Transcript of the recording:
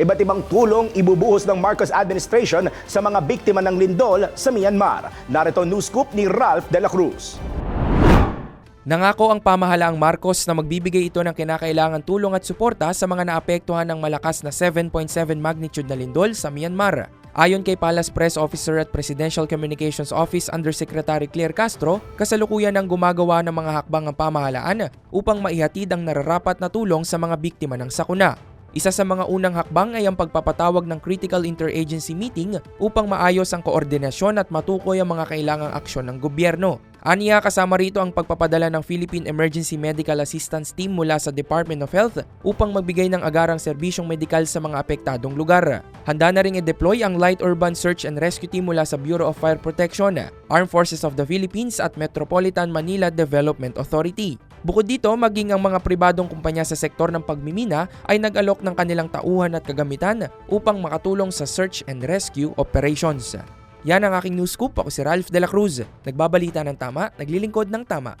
Iba't ibang tulong ibubuhos ng Marcos administration sa mga biktima ng lindol sa Myanmar. Narito news scoop ni Ralph De La Cruz. Nangako ang pamahalaang Marcos na magbibigay ito ng kinakailangan tulong at suporta sa mga naapektuhan ng malakas na 7.7 magnitude na lindol sa Myanmar. Ayon kay Palace Press Officer at Presidential Communications Office Undersecretary Claire Castro, kasalukuyan ang gumagawa ng mga hakbang ang pamahalaan upang maihatid ang nararapat na tulong sa mga biktima ng sakuna. Isa sa mga unang hakbang ay ang pagpapatawag ng Critical Interagency Meeting upang maayos ang koordinasyon at matukoy ang mga kailangang aksyon ng gobyerno. Aniya kasama rito ang pagpapadala ng Philippine Emergency Medical Assistance Team mula sa Department of Health upang magbigay ng agarang serbisyong medikal sa mga apektadong lugar. Handa na ring i-deploy ang Light Urban Search and Rescue Team mula sa Bureau of Fire Protection, Armed Forces of the Philippines at Metropolitan Manila Development Authority. Bukod dito, maging ang mga pribadong kumpanya sa sektor ng pagmimina ay nag-alok ng kanilang tauhan at kagamitan upang makatulong sa search and rescue operations. Yan ang aking news scoop. Ako si Ralph De La Cruz. Nagbabalita ng tama, naglilingkod ng tama.